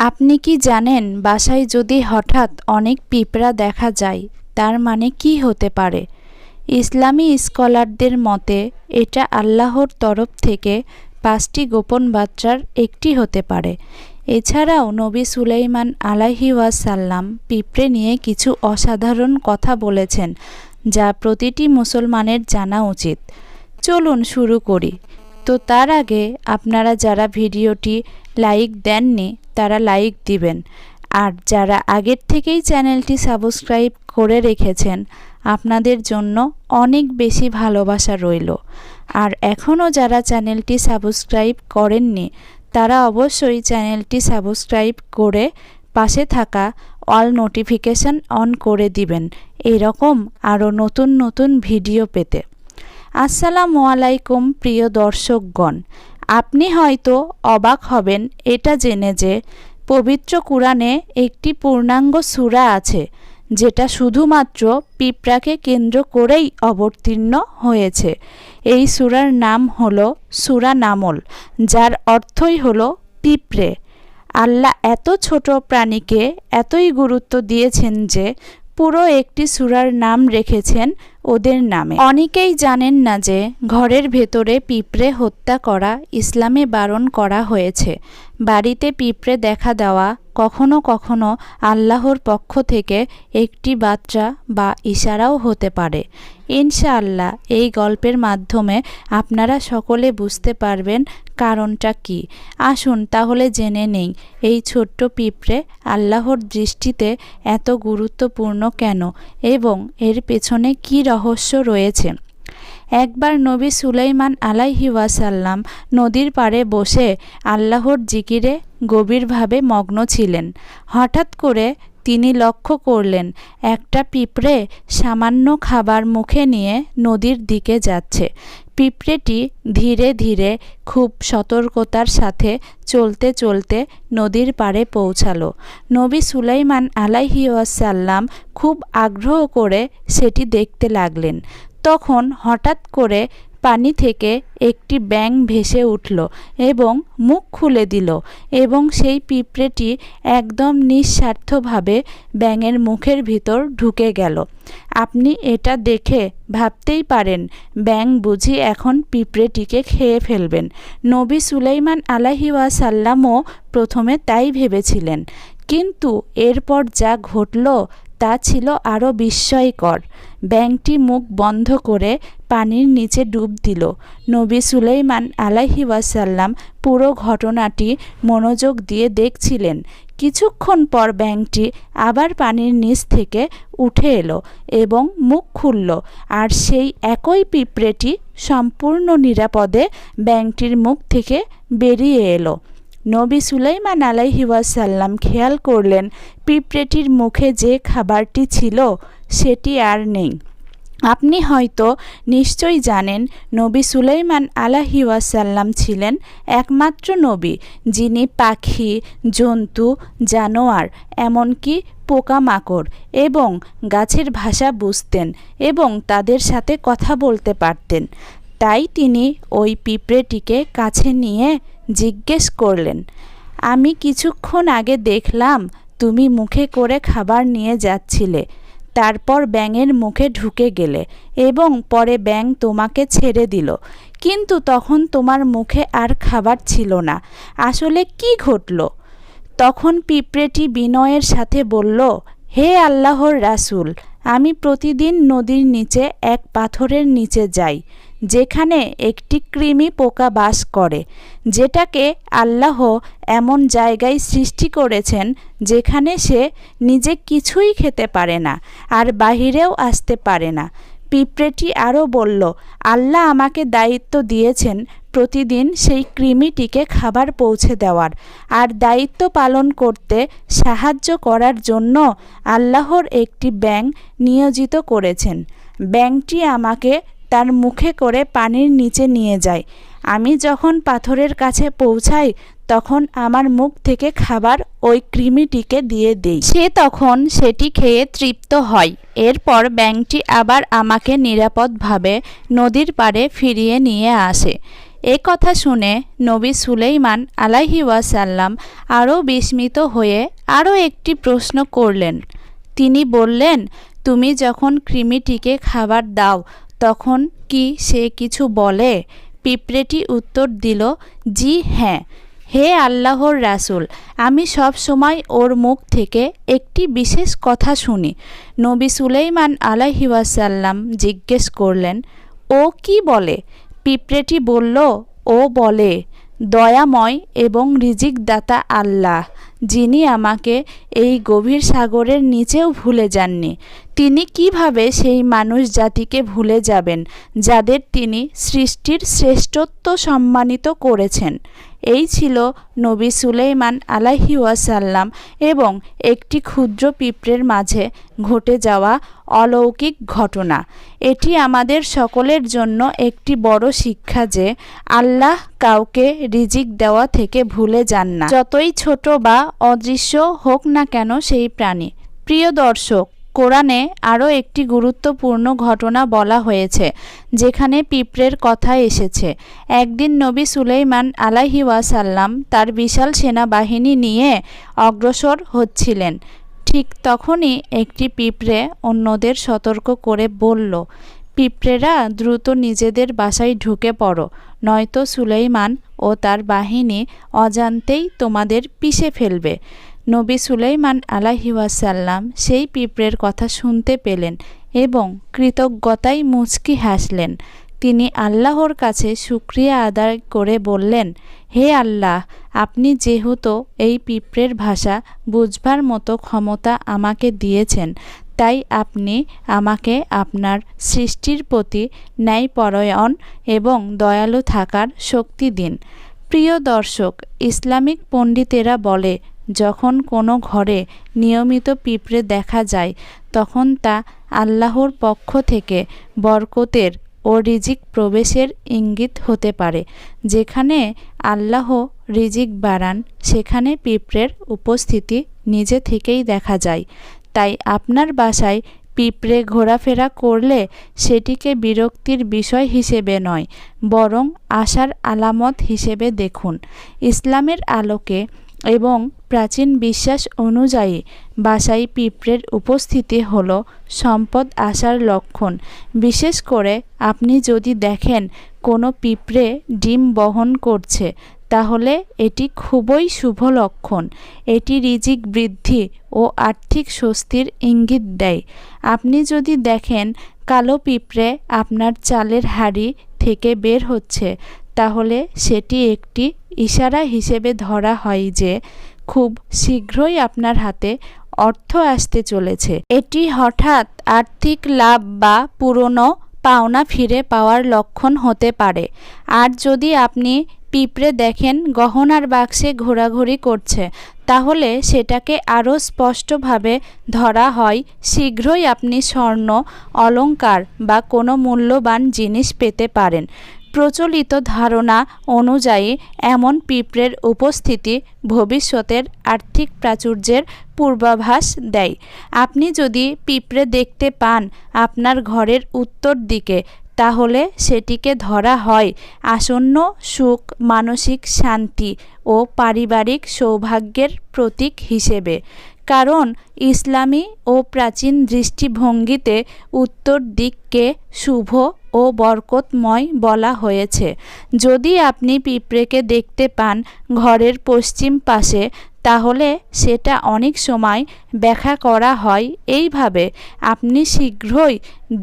আপনি কি জানেন বাসায় যদি হঠাৎ অনেক পিঁপড়া দেখা যায়, তার মানে কি হতে পারে? ইসলামী স্কলারদের মতে, এটা আল্লাহর তরফ থেকে পাঁচটি গোপন বাচ্চার একটি হতে পারে। এছাড়াও নবী সুলাইমান আলাহি ওয়াসাল্লাম পিঁপড়ে নিয়ে কিছু অসাধারণ কথা বলেছেন, যা প্রতিটি মুসলমানের জানা উচিত। চলুন শুরু করি। তো তার আগে আপনারা যারা ভিডিওটি লাইক দেননি তারা লাইক দিবেন। আর যারা আগের থেকেই চ্যানেলটি সাবস্ক্রাইব করে রেখেছেন, আপনাদের জন্য অনেক বেশি ভালোবাসা রইল। আর এখনও যারা চ্যানেলটি সাবস্ক্রাইব করেননি, তারা অবশ্যই চ্যানেলটি সাবস্ক্রাইব করে পাশে থাকা অল নোটিফিকেশান অন করে দিবেন। এরকম আরও নতুন নতুন ভিডিও পেতে। আসসালামু আলাইকুম, প্রিয় দর্শকগণ। আপনি হয়তো অবাক হবেন এটা জেনে যে পবিত্র কুরআনে একটি পূর্ণাঙ্গ সূরা আছে, যেটা শুধুমাত্র পিঁপড়াকে কেন্দ্র করেই অবতীর্ণ হয়েছে। এই সূরার নাম হল সূরা নামল, যার অর্থই হল পিঁপড়ে। আল্লাহ এত ছোট প্রাণীকে এতই গুরুত্ব দিয়েছেন যে পুরো একটি সুরার নাম রেখেছেন ওদের নামে। অনেকেই জানেন না যে ঘরের ভেতরে পিঁপড়ে হত্যা করা, ইসলামে বারণ করা হয়েছে। বাড়িতে পিঁপড়ে দেখা দেওয়া কখনো কখনো আল্লাহর পক্ষ থেকে একটি বাচ্চা বা ইশারাও হতে পারে। ইনশাআল্লাহ, এই গল্পের মাধ্যমে আপনারা সকলে বুঝতে পারবেন কারণটা কি। আসুন তাহলে জেনে নেই, এই ছোট্ট পিঁপড়ে আল্লাহর দৃষ্টিতে এত গুরুত্বপূর্ণ কেন এবং এর পেছনে কী রহস্য রয়েছে। একবার নবী সুলাইমান আলাইহি ওয়াসাল্লাম নদীর পাড়ে বসে আল্লাহর জিকিরে গভীরভাবে মগ্ন ছিলেন। হঠাৎ করে তিনি লক্ষ্য করলেন, একটা পিঁপড়ে সামান্য খাবার মুখে নিয়ে নদীর দিকে যাচ্ছে। পিঁপড়েটি ধীরে ধীরে খুব সতর্কতার সাথে চলতে চলতে নদীর পাড়ে পৌঁছালো। নবী সুলাইমান আলাইহি ওয়াসাল্লাম খুব আগ্রহ করে সেটি দেখতে লাগলেন। তখন হঠাৎ করে পানি থেকে একটি ব্যাঙ ভেসে উঠল এবং মুখ খুলে দিল এবং সেই পিঁপড়েটি একদম নিঃস্বার্থভাবে ব্যাঙের মুখের ভিতর ঢুকে গেল। আপনি এটা দেখে ভাবতেই পারেন ব্যাং বুঝি এখন পিঁপড়েটিকে খেয়ে ফেলবেন। নবী সুলাইমান আলাহি ওয়াসাল্লামও প্রথমে তাই ভেবেছিলেন। কিন্তু এরপর যা ঘটল তা ছিল আরও বিস্ময়কর। ব্যাংকটি মুখ বন্ধ করে পানির নিচে ডুব দিল। নবী সুলাইমান আলাহি ওয়াসাল্লাম পুরো ঘটনাটি মনোযোগ দিয়ে দেখছিলেন। কিছুক্ষণ পর ব্যাংকটি আবার পানির নিচ থেকে উঠে এলো এবং মুখ খুলল আর সেই একই পিঁপড়েটি সম্পূর্ণ নিরাপদে ব্যাংকটির মুখ থেকে বেরিয়ে এলো। নবী সুলাইমান আলাইহিওয়াসাল্লাম খেয়াল করলেন, পিঁপড়েটির মুখে যে খাবারটি ছিল, সেটি আর নেই। আপনি হয়তো নিশ্চয়ই জানেন, নবী সুলাইমান আলাহি ওয়াসাল্লাম ছিলেন একমাত্র নবী, যিনি পাখি, জন্তু, জানোয়ার, এমনকি পোকামাকড় এবং গাছের ভাষা বুঝতেন এবং তাদের সাথে কথা বলতে পারতেন। তাই তিনি ওই পিঁপড়েটিকে কাছে নিয়ে জিজ্ঞেস করলেন, আমি কিছুক্ষণ আগে দেখলাম তুমি মুখে করে খাবার নিয়ে যাচ্ছিলে, তারপর ব্যাঙের মুখে ঢুকে গেলে এবং পরে ব্যাঙ তোমাকে ছেড়ে দিল। কিন্তু তখন তোমার মুখে আর খাবার ছিল না। আসলে কি ঘটল? তখন পিঁপড়েটি বিনয়ের সাথে বলল, হে আল্লাহর রাসুল, আমি প্রতিদিন নদীর নিচে এক পাথরের নিচে যাই। যেখানে একটি কৃমি পোকা বাস করে, যেটাকে আল্লাহ এমন জায়গায় সৃষ্টি করেছেন যেখানে সে নিজে কিছুই খেতে পারে না আর বাহিরেও আসতে পারে না। পিঁপড়েটি আরও বলল, আল্লাহ আমাকে দায়িত্ব দিয়েছেন প্রতিদিন সেই কৃমিটিকে খাবার পৌঁছে দেওয়ার। আর দায়িত্ব পালন করতে সাহায্য করার জন্য আল্লাহর একটি ব্যাং নিয়োজিত করেছেন। ব্যাংকটি আমাকে তার মুখে করে পানির নিচে নিয়ে যায়। আমি যখন পাথরের কাছে পৌঁছাই, তখন আমার মুখ থেকে খাবার ওই কৃমিটিকে দিয়ে দেই। সে তখন সেটি খেয়ে তৃপ্ত হয়। এরপর ব্যাংকটি আবার আমাকে নিরাপদভাবে নদীর পাড়ে ফিরিয়ে নিয়ে আসে। এ কথা শুনে নবী সুলেইমান আলাহি ওয়াসাল্লাম আরও বিস্মিত হয়ে আরও একটি প্রশ্ন করলেন। তিনি বললেন, তুমি যখন কৃমিটিকে খাবার দাও তখন কি সে কিছু বলে? পিঁপড়েটি উত্তর দিল, জি হ্যাঁ। হে আল্লাহর রাসূল, আমি সব সময় ওর মুখ থেকে একটি বিশেষ কথা শুনি। নবী সুলেইমান আলাহি ওয়াসাল্লাম জিজ্ঞেস করলেন, ও কি বলে? পিঁপড়েটি বলল, ও বলে, দয়াময় এবং রিজিক দাতা আল্লাহ, যিনি আমাকে এই গভীর সাগরের নিচেও ভুলে যাননি। তিনি কীভাবে সেই মানুষ জাতিকে ভুলে যাবেন, যাদের তিনি সৃষ্টির শ্রেষ্ঠত্ব সম্মানিত করেছেন? এই ছিল নবী সুলেইমান আলাহি ওয়াসাল্লাম এবং একটি ক্ষুদ্র পিঁপড়ের মাঝে ঘটে যাওয়া অলৌকিক ঘটনা। এটি আমাদের সকলের জন্য একটি বড় শিক্ষা যে আল্লাহ কাউকে রিজিক দেওয়া থেকে ভুলে যান না। যতই ছোট বা অদৃশ্য হোক না কেন সেই প্রাণী। প্রিয় দর্শক কোরআনে আরও একটি গুরুত্বপূর্ণ ঘটনা বলা হয়েছে, যেখানে পিঁপড়ের কথা এসেছে। একদিন নবী সুলেইমান আলাহি ওয়াসাল্লাম তার বিশাল সেনাবাহিনী নিয়ে অগ্রসর হচ্ছিলেন। ঠিক তখনই একটি পিঁপড়ে অন্যদের সতর্ক করে বলল, পিঁপড়েরা দ্রুত নিজেদের বাসায় ঢুকে পড়ো, নয়তো সুলেইমান ও তার বাহিনী অজান্তেই তোমাদের পিষে ফেলবে। নবী সুলাইমান আলাহিওয়াসাল্লাম সেই পিঁপড়ের কথা শুনতে পেলেন এবং কৃতজ্ঞতায় মুচকি হাসলেন। তিনি আল্লাহর কাছে শুক্রিয়া আদায় করে বললেন, হে আল্লাহ, আপনি যেহেতু এই পিঁপড়ের ভাষা বুঝবার মতো ক্ষমতা আমাকে দিয়েছেন, তাই আপনি আমাকে আপনার সৃষ্টির প্রতি ন্যায়পরায়ণ এবং দয়ালু থাকার শক্তি দিন। প্রিয় দর্শক, ইসলামিক পণ্ডিতেরা বলে যখন কোনো ঘরে নিয়মিত পিঁপড়ে দেখা যায়, তখন তা আল্লাহর পক্ষ থেকে বরকতের ও রিজিক প্রবেশের ইঙ্গিত হতে পারে। যেখানে আল্লাহ রিজিক বাড়ান, সেখানে পিঁপড়ের উপস্থিতি নিজে থেকেই দেখা যায়। তাই আপনার বাসায় পিঁপড়ে ঘোরাফেরা করলে সেটিকে বিরক্তির বিষয় হিসেবে নয়, বরং আশার আলামত হিসেবে দেখুন। ইসলামের আলোকে এবং প্রাচীন বিশ্বাস অনুযায়ী বাসায় পিঁপড়ের উপস্থিতি হল সম্পদ আসার লক্ষণ। বিশেষ করে আপনি যদি দেখেন কোনো পিঁপড়ে ডিম বহন করছে, তাহলে এটি খুবই শুভ লক্ষণ। এটি রিজিক বৃদ্ধি ও আর্থিক স্বস্তির ইঙ্গিত দেয়। আপনি যদি দেখেন কালো পিঁপড়ে আপনার চালের হাড়ি থেকে বের হচ্ছে তাহলে সেটি একটি ইশারা হিসেবে ধরা হয় যে খুব শীঘ্রই আপনার হাতে অর্থ আসতে চলেছে। এটি হঠাৎ আর্থিক লাভ বা পুরনো পাওনা ফিরে পাওয়ার লক্ষণ হতে পারে। আর যদি আপনি পিঁপড়ে দেখেন গহনার বাক্সে ঘোরাঘুরি করছে, তাহলে সেটাকে আরও স্পষ্টভাবে ধরা হয়, শীঘ্রই আপনি স্বর্ণ অলঙ্কার বা কোনো মূল্যবান জিনিস পেতে পারেন। প্রচলিত ধারণা অনুযায়ী এমন পিঁপড়ের উপস্থিতি ভবিষ্যতের আর্থিক প্রাচুর্যের পূর্বাভাস দেয়। আপনি যদি পিঁপড়ে দেখতে পান আপনার ঘরের উত্তর দিকে, তাহলে সেটিকে ধরা হয় আসন্ন সুখ, মানসিক শান্তি ও পারিবারিক সৌভাগ্যের প্রতীক হিসেবে। কারণ ইসলামী ও প্রাচীন দৃষ্টিভঙ্গিতে উত্তর দিককে শুভ ও বরকতময় বলা হয়েছে। যদি আপনি পিঁপড়েকে দেখতে পান, ঘরের পশ্চিম পাশে তাহলে সেটা অনেক সময় ব্যাখ্যা করা হয়। এইভাবে আপনি শীঘ্রই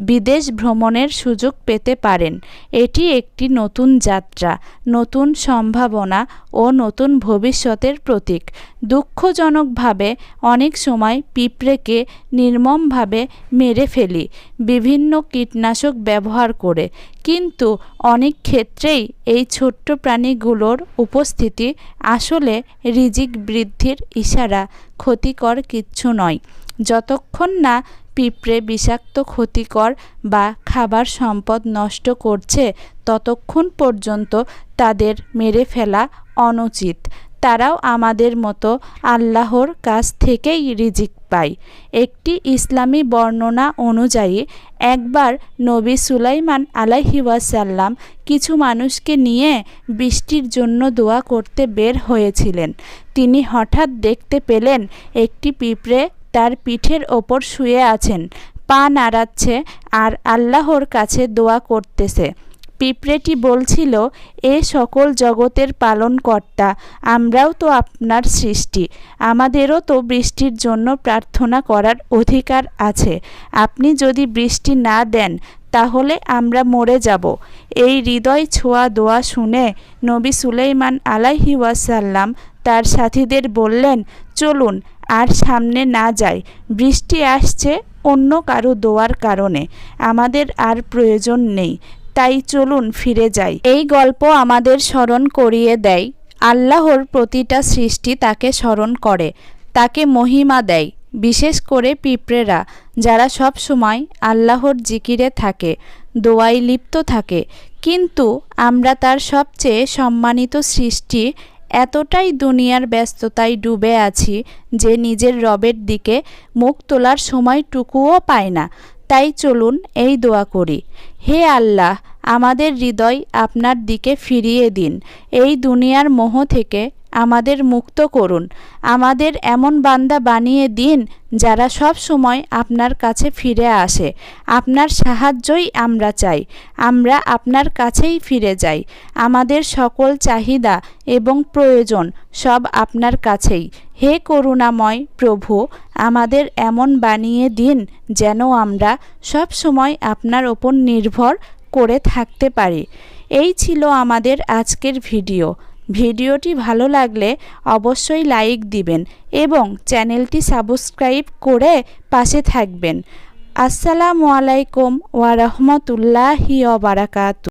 বিদেশ ভ্রমণের সুযোগ পেতে পারেন। এটি একটি নতুন যাত্রা, নতুন সম্ভাবনা ও নতুন ভবিষ্যতের প্রতীক। দুঃখজনকভাবে অনেক সময় পিঁপড়েকে নির্মমভাবে মেরে ফেলি। বিভিন্ন কীটনাশক ব্যবহার করে কিন্তু অনেক ক্ষেত্রেই এই ছোট্ট প্রাণীগুলোর উপস্থিতি আসলে রিজিক বৃদ্ধির ইশারা, ক্ষতিকর কিচ্ছু নয়। যতক্ষণ না পিঁপড়ে বিষাক্ত, ক্ষতিকর বা খাবার সম্পদ নষ্ট করছে, ততক্ষণ পর্যন্ত তাদের মেরে ফেলা অনুচিত। তারাও আমাদের মতো আল্লাহর কাছ থেকেই রিজিক পায়। একটি ইসলামী বর্ণনা অনুযায়ী, একবার নবী সুলাইমান আলাইহি ওয়াসাল্লাম কিছু মানুষকে নিয়ে বৃষ্টির জন্য দোয়া করতে বের হয়েছিলেন। তিনি হঠাৎ দেখতে পেলেন একটি পিঁপড়ে তার পিঠের ওপর শুয়ে আছেন, পা নাড়াচ্ছে আর আল্লাহর কাছে দোয়া করতেছে। পিঁপড়েটি বলছিল, এ সকল জগতের পালনকর্তা, আমরাও তো আপনার সৃষ্টি। আমাদেরও তো বৃষ্টির জন্য প্রার্থনা করার অধিকার আছে। আপনি যদি বৃষ্টি না দেন, তাহলে আমরা মরে যাব। এই হৃদয় ছোঁয়া দোয়া শুনে নবী সুলেইমান আলাইহি ওয়াসাল্লাম তার সাথীদের বললেন, চলুন, আর সামনে না যাই। বৃষ্টি আসছে অন্য কারও দোয়ার কারণে। আমাদের আর প্রয়োজন নেই। তাই চলুন ফিরে যাই। এই গল্প আমাদের স্মরণ করিয়ে দেয়। আল্লাহর প্রতিটা সৃষ্টি তাকে স্মরণ করে, তাকে মহিমা দেয়, বিশেষ করে পিঁপড়েরা, যারা সব সময় আল্লাহর জিকিরে থাকে দোয়াই লিপ্ত থাকে। কিন্তু আমরা তার সবচেয়ে সম্মানিত সৃষ্টি এতটাই দুনিয়ার ব্যস্ততায় ডুবে আছি যে নিজের রবের দিকে মুখ তোলার সময়টুকুও পায় না। তাই চলুন এই দোয়া করি। হে আল্লাহ আমাদের হৃদয় আপনার দিকে ফিরিয়ে দিন। এই দুনিয়ার মোহ থেকে আমাদের মুক্ত করুন। আমাদের এমন বান্দা বানিয়ে দিন যারা সব সময় আপনার কাছে ফিরে আসে। আপনার সাহায্যই আমরা চাই। আমরা আপনার কাছেই ফিরে যাই। আমাদের সকল চাহিদা এবং প্রয়োজন সব আপনার কাছেই। হে করুণাময় প্রভু, আমাদের এমন বানিয়ে দিন যেন আমরা সব সময় আপনার ওপর নির্ভর করে থাকতে পারি। এই ছিল আমাদের আজকের ভিডিও। ভিডিওটি ভালো লাগলে অবশ্যই লাইক দিবেন এবং চ্যানেলটি সাবস্ক্রাইব করে পাশে থাকবেন। আসসালামু আলাইকুম ওয়া বারাকাতু।